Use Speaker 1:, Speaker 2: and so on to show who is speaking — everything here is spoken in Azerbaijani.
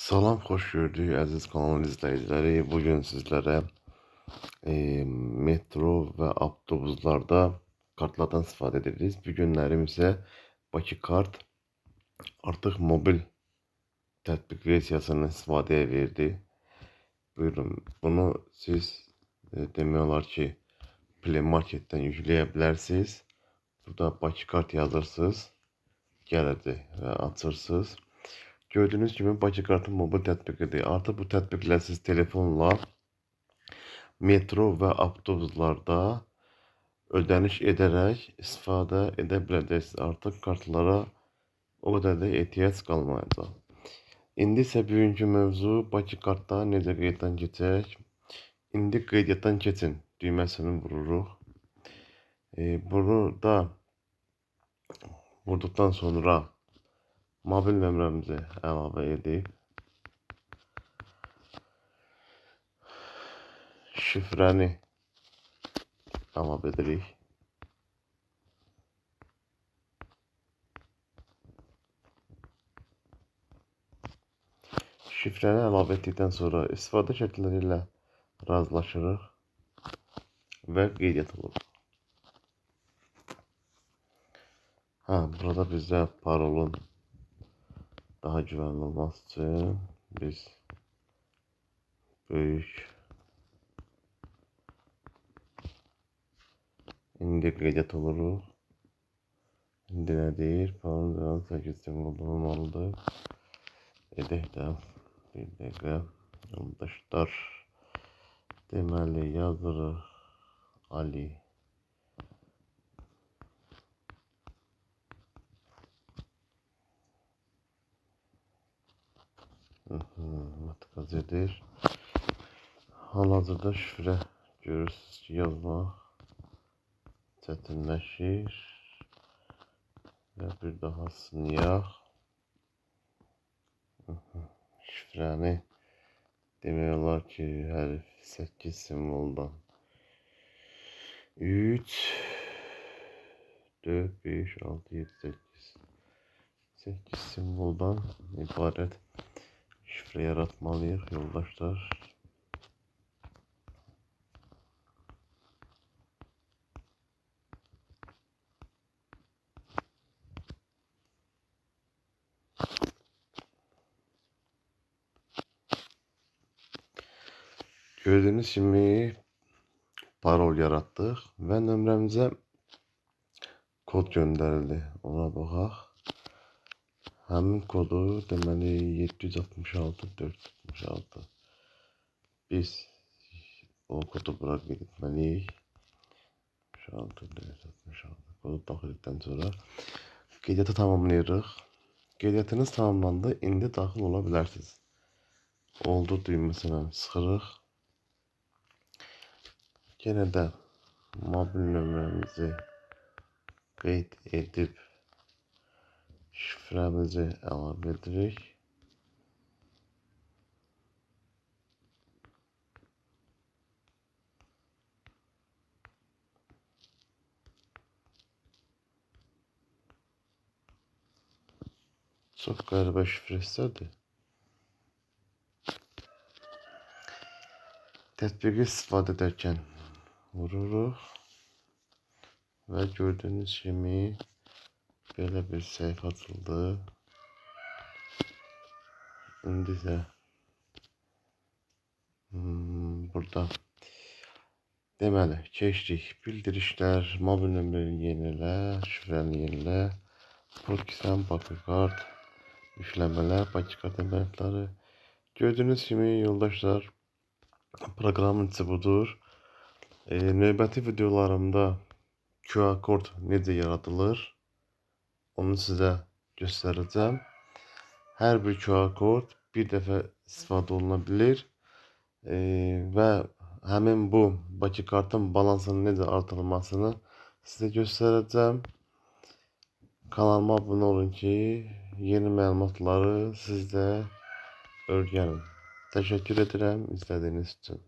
Speaker 1: Salam, xoş gördük əziz kanal izləyiciləri. Bu gün sizlərə e, metro və avtobuslarda kartlardan istifadə ediriz. Bu günlərim isə Bakı kart artıq mobil tətbiq versiyasını istifadəyə verdi. Buyurun, bunu siz e, demək olar ki, Play Marketdən yükləyə bilərsiniz. Burada Bakı kart yazırsınız, gələcək və açırsınız. Gördüğünüz gibi Bakı Kartın mobil tətbiqidir. Artıq bu tətbiqlə siz telefonla metro və avtobuslarda ödəniş edərək istifadə edə biləcəksiniz. Artıq kartlara o qədər də ehtiyac qalmayacaq. İndi isə bugünkü mövzu Bakı Kartda necə qeyddən keçək. İndi qeydiyyatdan keçin düyməsini vururuq. E, burada vurduktan sonra mobil nömrəmizi əlavə edib şifrəni əlavə edirik. Şifrəni əlavə etdikdən sonra istifadə şərtləri ilə razılaşırıq və qeydiyyat olur. Ha, burada bizdə parolun daha güvenli için biz büyük indi qeydiyyat oluruq. İndi nədir? Paranın 8 simvolu olmalıdır. Edək də bir dəqiqə. Yoldaşlar deməli yazırıq Ali Matkazedir. Hal-hazırda şifrə görürsünüz ki, yazmaq çətinləşir. Və bir daha sınayaq. Şifrəni demək olar ki, hərf 8 simvoldan 3 4 5 6 7 8 8 simvoldan ibarət şifre yaratmalıyız yoldaşlar. Gördüğünüz gibi parol yarattık ve nömrəmizə kod gönderildi. Ona baxaq. Həmin kodu deməli 766 466. Biz o kodu bura qeyd etməliyik. 66 466 kodu daxil etdikdən sonra qeydiyyatı tamamlayırıq. Qeydiyyatınız tamamlandı. İndi daxil ola bilərsiniz. Oldu düyməsindən sıxırıq. Yenə də mobil nömrəmizi qeyd edib şifremizi əlavə edirik. Çox qəribə şifrə istədi. Tətbiqi istifadə edərkən vururuq və gördüyünüz kimi Böyle bir sayfa açıldı. Şimdi ise hmm, burada deməli keçdik. Bildirişlər, mobil nömrəni yenilə, şifrəni yenilə, Podkisən, Bakı kart, yükləmələr, Bakı kart əməliyyatları. Gördüyünüz kimi yoldaşlar, proqramın içi budur. E, növbəti videolarımda QR kod necə yaradılır? Onu size göstereceğim. Her bir QR kod bir defa istifadə olunabilir. Ee, və həmin bu Bakı kartın balansının necə artırılmasını sizə göstərəcəm. Kanalıma abunə olun ki, yeni məlumatları siz də öyrənin. Təşəkkür edirəm izlədiyiniz üçün.